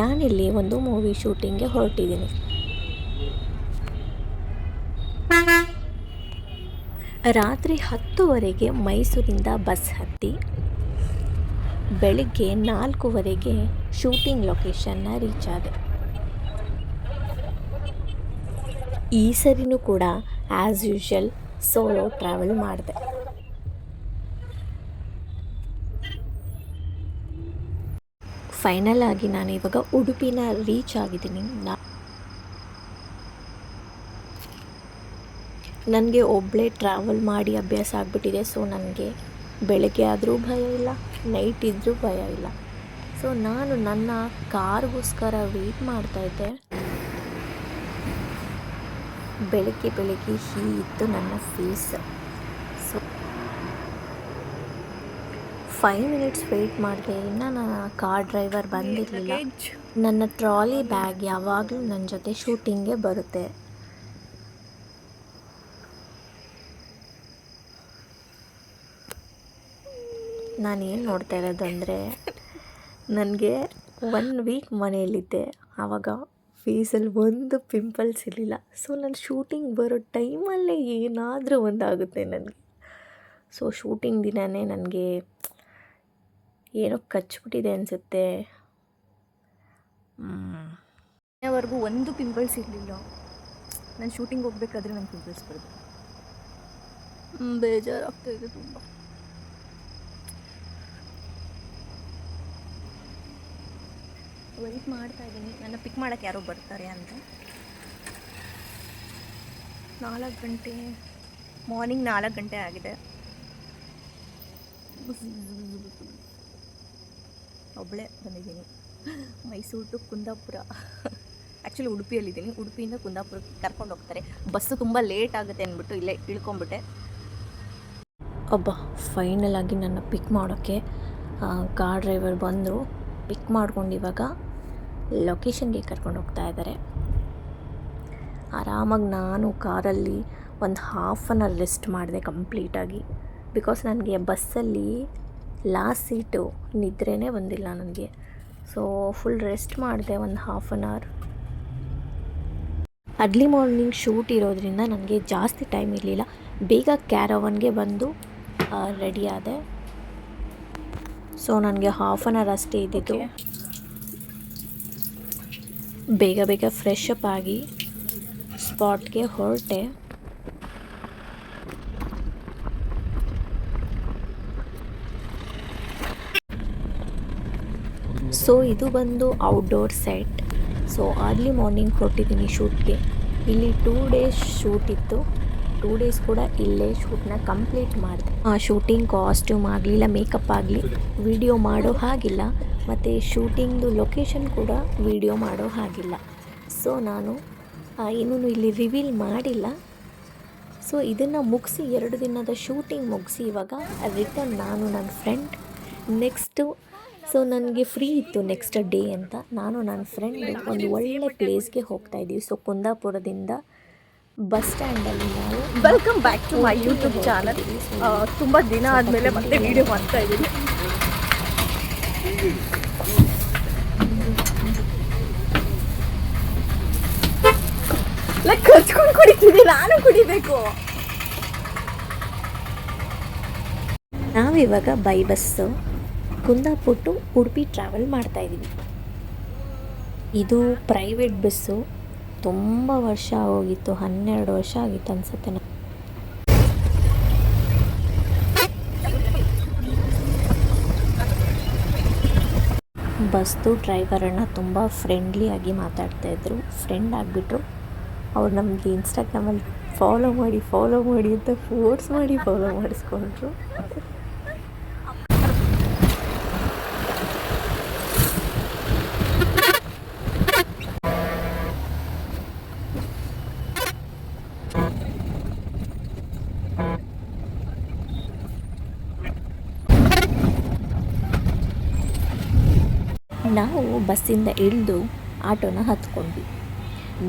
ನಾನಿಲ್ಲಿ ಒಂದು ಮೂವಿ ಶೂಟಿಂಗ್ಗೆ ಹೊರಟಿದ್ದೀನಿ. ರಾತ್ರಿ ಹತ್ತುವರೆಗೆ ಮೈಸೂರಿಂದ ಬಸ್ ಹತ್ತಿ, ಬೆಳಿಗ್ಗೆ ನಾಲ್ಕೂವರೆಗೆ ಶೂಟಿಂಗ್ ಲೊಕೇಶನ್ನ ರೀಚ್ ಆದೆ. ಈ ಸರಿನೂ ಕೂಡ ಆ್ಯಸ್ ಯೂಶಲ್ ಸೋಲೋ ಟ್ರಾವೆಲ್ ಮಾಡಿದೆ. ಫೈನಲ್ ಆಗಿ ನಾನು ಇವಾಗ ಉಡುಪಿನ ರೀಚ್ ಆಗಿದ್ದೀನಿ. ನಾ ನನಗೆ ಒಬ್ಬಳೇ ಟ್ರಾವೆಲ್ ಮಾಡಿ ಅಭ್ಯಾಸ ಆಗಿಬಿಟ್ಟಿದೆ ಸೊ ನನಗೆ ಬೆಳಗ್ಗೆ ಆದರೂ ಭಯ ಇಲ್ಲ ನೈಟ್ ಇದ್ದರೂ ಭಯ ಇಲ್ಲ. ಸೊ ನಾನು ನನ್ನ ಕಾರ್ಗೋಸ್ಕರ ವೆಯ್ಟ್ ಮಾಡ್ತಾಯಿದ್ದೆ ಬೆಳಗ್ಗೆ ಬೆಳಗ್ಗೆ ಹೀ ಇತ್ತು ನನ್ನ fees so five minutes wait ಮಾಡಿದೆ. ಇನ್ನು ನನ್ನ ಕಾರ್ ಡ್ರೈವರ್ ಬಂದಿರಲಿಲ್ಲ. ನನ್ನ ಟ್ರಾಲಿ ಬ್ಯಾಗ್ ಯಾವಾಗಲೂ ನನ್ನ ಜೊತೆ ಶೂಟಿಂಗ್ಗೆ ಬರುತ್ತೆ. ನಾನೇನು ನೋಡ್ತಾ ಇರೋದಂದರೆ ನನಗೆ ಒನ್ ವೀಕ್ ಮನೆಯಲ್ಲಿದ್ದೆ. ಆವಾಗ ಫೇಸಲ್ಲಿ ಒಂದು ಪಿಂಪಲ್ಸ್ ಇರಲಿಲ್ಲ. ಸೊ ನಾನು ಶೂಟಿಂಗ್ ಬರೋ ಟೈಮಲ್ಲೇ ಏನಾದರೂ ಒಂದಾಗುತ್ತೆ ನನಗೆ. ಸೊ ಶೂಟಿಂಗ್ ದಿನವೇ ನನಗೆ ಏನೋ ಕಚ್ಬಿಟ್ಟಿದೆ ಅನಿಸುತ್ತೆ. ಇನ್ನವರೆಗೂ ಒಂದು ಪಿಂಪಲ್ಸ್ ಇರಲಿಲ್ಲ. ನಾನು ಶೂಟಿಂಗ್ ಹೋಗ್ಬೇಕಾದ್ರೆ ನಂಗೆ ಪಿಂಪಲ್ಸ್ ಬರೋದು. ಬೇಜಾರಾಗ್ತಾ ಇದೆ ತುಂಬ. ವೆಯ್ಟ್ ಮಾಡ್ತಾ ಇದ್ದೀನಿ. ನನ್ನ ಪಿಕ್ ಮಾಡೋಕ್ಕೆ ಯಾರೋ ಬರ್ತಾರೆ ಅಂತ. ನಾಲ್ಕು ಗಂಟೆ ಮಾರ್ನಿಂಗ್ ನಾಲ್ಕು ಗಂಟೆ ಆಗಿದೆ. ಒಬ್ಬಳೇ ಬಂದಿದ್ದೀನಿ. ಮೈಸೂರು ಟು ಕುಂದಾಪುರ. ಆ್ಯಕ್ಚುಲಿ ಉಡುಪಿಯಲ್ಲಿದ್ದೀನಿ. ಉಡುಪಿಯಿಂದ ಕುಂದಾಪುರಕ್ಕೆ ಕರ್ಕೊಂಡು ಹೋಗ್ತಾರೆ. ಬಸ್ಸು ತುಂಬ ಲೇಟ್ ಆಗುತ್ತೆ ಅಂದ್ಬಿಟ್ಟು ಇಲ್ಲೇ ಇಳ್ಕೊಂಬಿಟ್ಟೆ. ಒಬ್ಬ ಫೈನಲ್ ಆಗಿ ನನ್ನ ಪಿಕ್ ಮಾಡೋಕ್ಕೆ ಕಾರ್ ಡ್ರೈವರ್ ಬಂದರು. ಪಿಕ್ ಮಾಡ್ಕೊಂಡು ಇವಾಗ ಲೊಕೇಶನ್ಗೆ ಕರ್ಕೊಂಡು ಹೋಗ್ತಾ ಇದ್ದಾರೆ. ಆರಾಮಾಗಿ ನಾನು ಕಾರಲ್ಲಿ ಒಂದು ಹಾಫ್ ಆನ್ ಅವರ್ ರೆಸ್ಟ್ ಮಾಡಿದೆ ಕಂಪ್ಲೀಟಾಗಿ ಬಿಕಾಸ್ ನನಗೆ ಬಸ್ಸಲ್ಲಿ ಲಾಸ್ಟ್ ಸೀಟು ನಿದ್ರೆನೇ ಬಂದಿಲ್ಲ ನನಗೆ. ಸೊ ಫುಲ್ ರೆಸ್ಟ್ ಮಾಡಿದೆ ಒಂದು half an hour early morning shoot ಇರೋದ್ರಿಂದ ನನಗೆ ಜಾಸ್ತಿ ಟೈಮ್ ಇರಲಿಲ್ಲ. ಬೇಗ ಕ್ಯಾರವನ್ಗೆ ಬಂದು ರೆಡಿ ಆದೆ. ಸೊ ನನಗೆ ಹಾಫ್ ಆನ್ ಅವರ್ ಅಷ್ಟೇ ಇದ್ದಿತ್ತು. ಬೇಗ ಬೇಗ ಫ್ರೆಶ್ ಅಪ್ ಆಗಿ ಸ್ಪಾಟ್ಗೆ ಹೊರಟೆ. ಸೊ ಇದು ಬಂದು outdoor set so early morning ಕೊಟ್ಟಿದ್ದೀನಿ ಶೂಟ್ಗೆ ಇಲ್ಲಿ ಟೂ ಡೇಸ್ ಶೂಟ್ ಇತ್ತು. ಟೂ ಡೇಸ್ ಕೂಡ ಇಲ್ಲೇ ಶೂಟ್ನ ಕಂಪ್ಲೀಟ್ ಮಾಡಿದೆ. ಆ ಶೂಟಿಂಗ್ ಕಾಸ್ಟ್ಯೂಮ್ ಆಗಲಿ, ಇಲ್ಲ ಮೇಕಪ್ ಆಗಲಿ ವಿಡಿಯೋ ಮಾಡೋ ಹಾಗಿಲ್ಲ. ಮತ್ತು ಶೂಟಿಂಗ್ದು ಲೊಕೇಶನ್ ಕೂಡ ವಿಡಿಯೋ ಮಾಡೋ ಹಾಗಿಲ್ಲ. ಸೊ ನಾನು ಇನ್ನೂ ಇಲ್ಲಿ ರಿವೀಲ್ ಮಾಡಿಲ್ಲ. ಸೊ ಇದನ್ನು ಮುಗಿಸಿ, ಎರಡು ದಿನದ ಶೂಟಿಂಗ್ ಮುಗಿಸಿ ಇವಾಗ ರಿಟರ್ನ್ ನಾನು ನನ್ನ ಫ್ರೆಂಡ್ ನೆಕ್ಸ್ಟು ಸೊ ನನಗೆ ಫ್ರೀ ಇತ್ತು ನೆಕ್ಸ್ಟ್ ಡೇ ಅಂತ. ನಾನು ನನ್ನ ಫ್ರೆಂಡ್ ಒಂದು ಒಳ್ಳೆ ಪ್ಲೇಸ್ಗೆ ಹೋಗ್ತಾ ಇದ್ದೀವಿ ಸೊ ಕುಂದಾಪುರದಿಂದ ಬಸ್ ಸ್ಟ್ಯಾಂಡಲ್ಲಿ ನಾವು welcome back to my YouTube channel ತುಂಬ ದಿನ ಆದಮೇಲೆ ಮತ್ತೆ ವಿಡಿಯೋ ಮಾಡ್ತಾ ಇದ್ದೀನಿ. ಲೈಕ್ ಕಚ್ಕೊಂಡು ಕುಡಿತೀನಿ. ನಾನು ಕುಡಿಬೇಕು. ನಾವಿವಾಗ by bus Kundapura to Udupi travel ಮಾಡ್ತಾ ಇದ್ದೀವಿ ಇದು ಪ್ರೈವೇಟ್ ಬಸ್ಸು ತುಂಬ ವರ್ಷ ಹೋಗಿತ್ತು, ಹನ್ನೆರಡು ವರ್ಷ ಆಗಿತ್ತು ಅನ್ಸುತ್ತೆ ನಾ ಬಸ್ದು ಡ್ರೈವರನ್ನು ತುಂಬ ಫ್ರೆಂಡ್ಲಿಯಾಗಿ ಮಾತಾಡ್ತಾಯಿದ್ರು ಫ್ರೆಂಡ್ ಆಗಿಬಿಟ್ರು. ಅವ್ರು ನಮಗೆ ಇನ್ಸ್ಟಾಗ್ರಾಮಲ್ಲಿ ಫಾಲೋ ಮಾಡಿ ಫಾಲೋ ಮಾಡಿ ಅಂತ ಫೋರ್ಸ್ ಮಾಡಿ ಫಾಲೋ ಮಾಡಿಸ್ಕೊಂಡ್ರು. ನಾವು ಬಸ್ಸಿಂದ ಇಳಿದು ಆಟೋನ ಹತ್ಕೊಂಡ್ವಿ.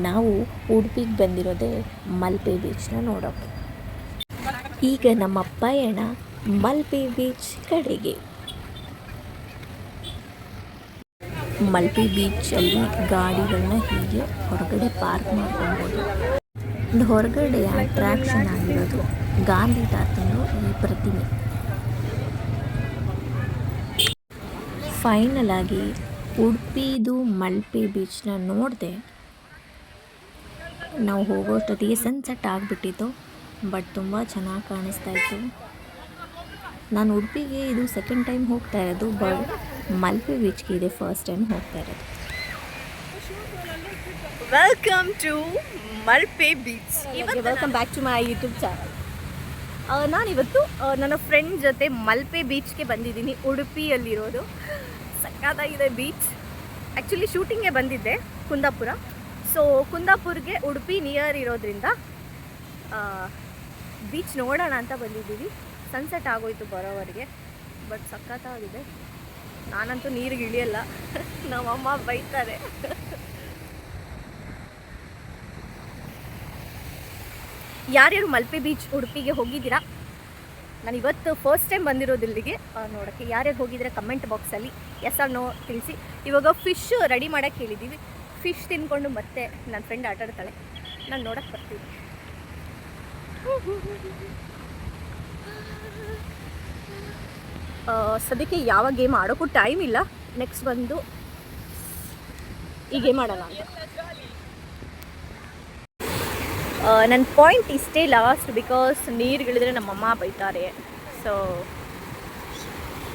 ನಾವು ಉಡುಪಿಗೆ ಬಂದಿರೋದೇ ಮಲ್ಪೆ ಬೀಚ್ನ ನೋಡೋಕ್ಕೆ ಈಗ ನಮ್ಮ ಪಯಣ ಮಲ್ಪೆ ಬೀಚ್ ಕಡೆಗೆ. ಮಲ್ಪೆ ಬೀಚಲ್ಲಿ ಗಾಡಿಗಳನ್ನ ಹೀಗೆ ಹೊರಗಡೆ ಪಾರ್ಕ್ ಮಾಡ್ಕೊಬೋದು. ಹೊರಗಡೆ ಅಟ್ರಾಕ್ಷನ್ ಆಗಿರೋದು ಗಾಂಧಿ ತಾತನು ಈ ಪ್ರತಿಮೆ. ಫೈನಲ್ ಆಗಿ ಉಡುಪಿದು ಮಲ್ಪೆ ಬೀಚ್ನ ನೋಡಿದೆ. ನಾವು ಹೋಗೋಷ್ಟೊತ್ತಿಗೆ ಸನ್ಸೆಟ್ ಆಗಿಬಿಟ್ಟಿತ್ತು ಬಟ್ ತುಂಬ ಚೆನ್ನಾಗಿ ಕಾಣಿಸ್ತಾ ಇತ್ತು. ನಾನು ಉಡುಪಿಗೆ ಇದು ಸೆಕೆಂಡ್ ಟೈಮ್ ಹೋಗ್ತಾ ಇರೋದು ಬಟ್ ಮಲ್ಪೆ ಬೀಚ್ಗೆ ಇದೆ ಫಸ್ಟ್ ಟೈಮ್ ಹೋಗ್ತಾ ಇರೋದು. Welcome to Malpe beach welcome back to my YouTube channel ನಾನಿವತ್ತು ಆ, ನನ್ನ ಫ್ರೆಂಡ್ ಜೊತೆ ಮಲ್ಪೆ ಬೀಚ್ಗೆ ಬಂದಿದ್ದೀನಿ ಉಡುಪಿಯಲ್ಲಿರೋದು. ಸಕ್ಕತ್ತಾಗಿದೆ ಬೀಚ್ ಆ್ಯಕ್ಚುಲಿ ಶೂಟಿಂಗ್ಗೆ ಬಂದಿದ್ದೆ ಕುಂದಾಪುರ. ಸೊ ಕುಂದಾಪುರ್ಗೆ ಉಡುಪಿ ನಿಯರ್ ಇರೋದ್ರಿಂದ ಬೀಚ್ ನೋಡೋಣ ಅಂತ ಬಂದಿದ್ದೀವಿ. ಸನ್ಸೆಟ್ ಆಗೋಯ್ತು ಬರೋವರೆಗೆ ಬಟ್ ಸಕ್ಕತ್ತಾಗಿದೆ ನಾನಂತೂ ನೀರಿಗೆ ಇಳಿಯಲ್ಲ. ನಮ್ಮಮ್ಮ ಬೈತಾರೆ. ಯಾರ್ಯಾರು ಮಲ್ಪೆ ಬೀಚ್ ಉಡುಪಿಗೆ ಹೋಗಿದ್ದೀರಾ? ನಾನು ಇವತ್ತು ಫಸ್ಟ್ ಟೈಮ್ ಬಂದಿರೋದು ಇಲ್ಲಿಗೆ. ನೋಡೋಕ್ಕೆ ಯಾರ್ಯಾರು ಹೋಗಿದ್ರೆ ಕಮೆಂಟ್ ಬಾಕ್ಸಲ್ಲಿ ಎಸ್ ಆರ್ ನೋ ತಿಳಿಸಿ. ಇವಾಗ ಫಿಶ್ ರೆಡಿ ಮಾಡೋಕ್ಕೆ ಹೇಳಿದ್ದೀವಿ ಫಿಶ್ ತಿನ್ಕೊಂಡು ಮತ್ತೆ ನನ್ನ ಫ್ರೆಂಡ್ ಆಟ ಆಡ್ತಾಳೆ. ನಾನು ನೋಡೋಕ್ಕೆ ಬರ್ತೀನಿ. ಸದ್ಯಕ್ಕೆ ಯಾವ ಗೇಮ್ ಆಡೋಕ್ಕೂ ಟೈಮ್ ಇಲ್ಲ. ನೆಕ್ಸ್ಟ್ ಬಂದು ಈ ಗೇಮ್ ಆಡೋಣ ಅಂತ. ನನ್ನ ಪಾಯಿಂಟ್ ಇಷ್ಟೇ ಲಾಸ್ಟ್ ಬಿಕಾಸ್ ನೀರುಗಳಿದ್ರೆ ನಮ್ಮಮ್ಮ ಬೈತಾರೆ. ಸೊ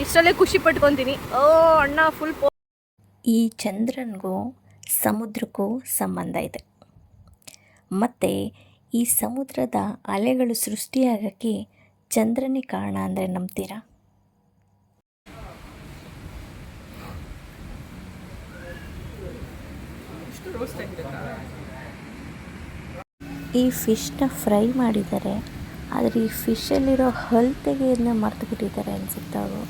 ಇಷ್ಟರಲ್ಲೇ ಖುಷಿ ಪಟ್ಕೊತೀನಿ. ಓ ಅಣ್ಣ ಫುಲ್ ಪೋ ಈ ಚಂದ್ರನಿಗೂ ಸಮುದ್ರಕ್ಕೂ ಸಂಬಂಧ ಇದೆ. ಮತ್ತು ಈ ಸಮುದ್ರದ ಅಲೆಗಳು ಸೃಷ್ಟಿಯಾಗಕ್ಕೆ ಚಂದ್ರನೇ ಕಾರಣ ಅಂದರೆ ನಂಬ್ತೀರಾ? ಈ ಫಿಶ್ನ ಫ್ರೈ ಮಾಡಿದ್ದಾರೆ, ಆದರೆ ಈ ಫಿಶಲ್ಲಿರೋ ಹಲ್ ತೆಗೆಯೋದನ್ನ ಮರೆತು ಬಿಟ್ಟಿದ್ದಾರೆ ಅನ್ಸುತ್ತೆ ಅವರು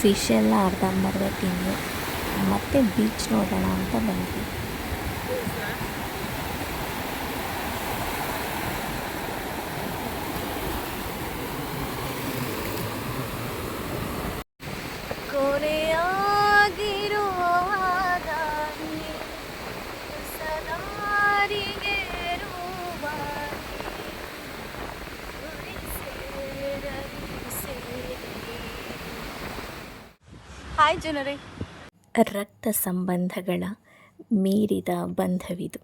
ಫಿಶ್ ಎಲ್ಲ ಅರ್ಧಂಬರ್ಧ ತಿಂದು ಮತ್ತೆ ಬೀಚ್ ನೋಡೋಣ ಅಂತ ಬಂದ್ವಿ. ಕೊನೆಯಾಗಿರುವಾಗ ಹಾಯ್ ಜನರೇ ರಕ್ತ ಸಂಬಂಧಗಳ ಮೀರಿದ ಬಂಧವಿದು.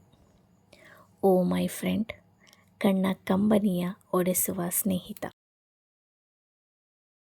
ಓ ಮೈ ಫ್ರೆಂಡ್ ಕಣ್ಣ ಕಂಬನಿಯ ಒಡೆಸುವ ಸ್ನೇಹಿತ.